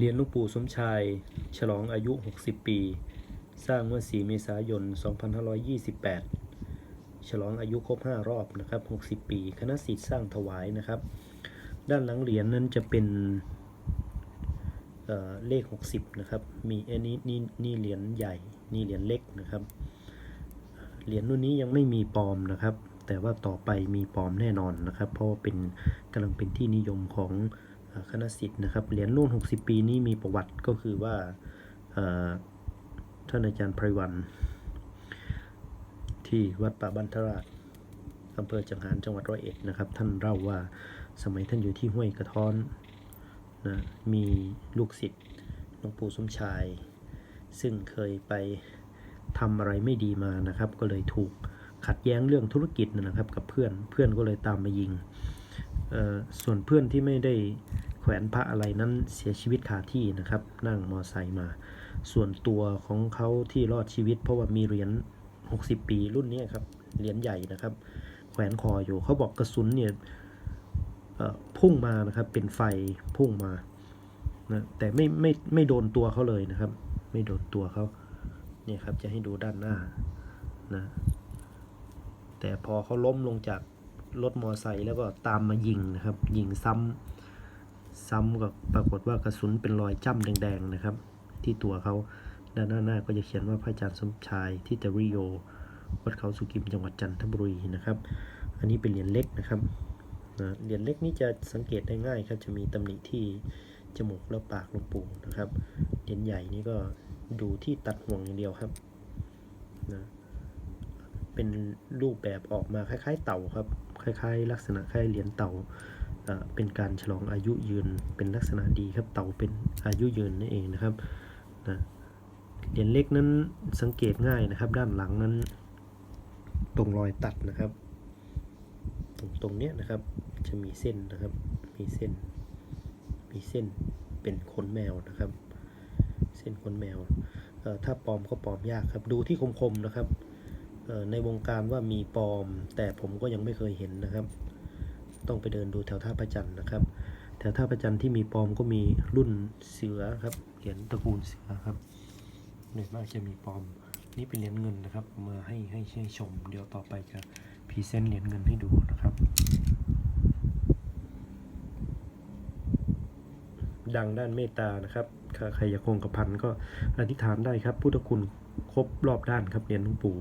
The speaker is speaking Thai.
เรียนลุงปู่สมชาย ฉลองอายุ 60 ปี สร้างเมื่อ 4 เมษายน 2528 ฉลองอายุครบ 5 รอบนะครับ 60 ปี คณะสิทธิ์สร้างถวายนะครับ ด้านหลังเหรียญนั้นจะเป็นเเลข 60 นะครับ มีอันนี้นี่นี่เหรียญใหญ่ นี่เหรียญเล็กนะครับ เหรียญรุ่นนี้ยังไม่มีปลอมนะครับ แต่ว่าต่อไปมีปลอมแน่นอนนะครับ เพราะว่าเป็นกำลังเป็นที่นิยมของ คณะสิทธิ์นะครับเหรียญรุ่น 60 ปีนี้มีประวัติก็คือว่าท่านอาจารย์ไพรวัน ที่วัดป่าบันทราชอำเภอจังหารจังหวัดร้อยเอ็ดนะครับ ท่านเล่าว่าสมัยท่านอยู่ที่ห้วยกระท้อนนะมีลูกศิษย์หลวงปู่สมชาย ซึ่งเคยไปทำอะไรไม่ดีมานะครับ ก็เลยถูกขัดแย้งเรื่องธุรกิจนะครับ กับเพื่อนเพื่อนก็เลยตามมายิง ส่วนเพื่อนที่ไม่ได้แขวนพระอะไรนั้นเสียชีวิตคาที่นะครับ นั่งมอไซค์มา ส่วนตัวของเขาที่รอดชีวิต เพราะว่ามีเหรียญ 60 ปีรุ่นนี้ครับ เหรียญใหญ่นะครับ แขวนคออยู่เขาบอกกระสุนเนี่ยพุ่งมานะครับ เป็นไฟพุ่งมานะแต่ไม่ไม่ไม่โดนตัวเขาเลยนะครับ ไม่โดนตัวเขาเนี่ยครับจะให้ดูด้านหน้านะแต่พอเขาล้มลงจาก รถมอไซค์แล้วก็ตามมายิงนะครับ ยิงซ้ำซ้ำกับปรากฏว่ากระสุนเป็นรอยจ้ำแดงๆนะครับ ที่ตัวเขาด้านหน้าก็จะเขียนว่าพระอาจารย์สมชายที่เตริโยวัดเขาสุกิมจังหวัดจันทบุรีนะครับ อันนี้เป็นเหรียญเล็กนะครับเหรียญเล็กนี่จะสังเกตได้ง่ายครับ จะมีตำหนิที่จมูกและปากหลวงปู่นะครับ เหรียญใหญ่นี่ก็ดูที่ตัดห่วงอย่างเดียวครับนะเป็นรูปแบบออกมาคล้าย ๆ เต่าครับ คล้ายๆ ลักษณะคล้ายเหรียญเต่าเป็นการฉลองอายุยืนเป็นลักษณะดีครับ เต่าเป็นอายุยืนนั่นเองนะครับนะเหรียญเล็กนั้นสังเกตง่ายนะครับ ด้านหลังนั้น ตรงรอยตัดนะครับ ตรงตรงเนี้ยนะครับจะมีเส้นนะครับมีเส้น มีเส้นเป็นขนแมวนะครับ เส้นขนแมวถ้าปลอมก็ปลอมยากครับ ดูที่คมๆนะครับ ในวงการว่ามีปลอม แต่ผมก็ยังไม่เคยเห็นนะครับ ต้องไปเดินดูแถวท่าประจันนะครับแถวท่าประจันที่มีปลอมก็มีรุ่นเสือครับเหรียญตระกูลเสือครับหน่วยมากจะมีปลอมนี่เป็นเหรียญเงินนะครับมาให้ให้ให้ชม เดี๋ยวต่อไปจะพรีเซนต์เหรียญเงินให้ดูนะครับ ดังด้านเมตตานะครับใครอยากคงกระพันก็อธิษฐานได้ครับ พุทธคุณครบรอบด้านครับเหรียญหลวงปู่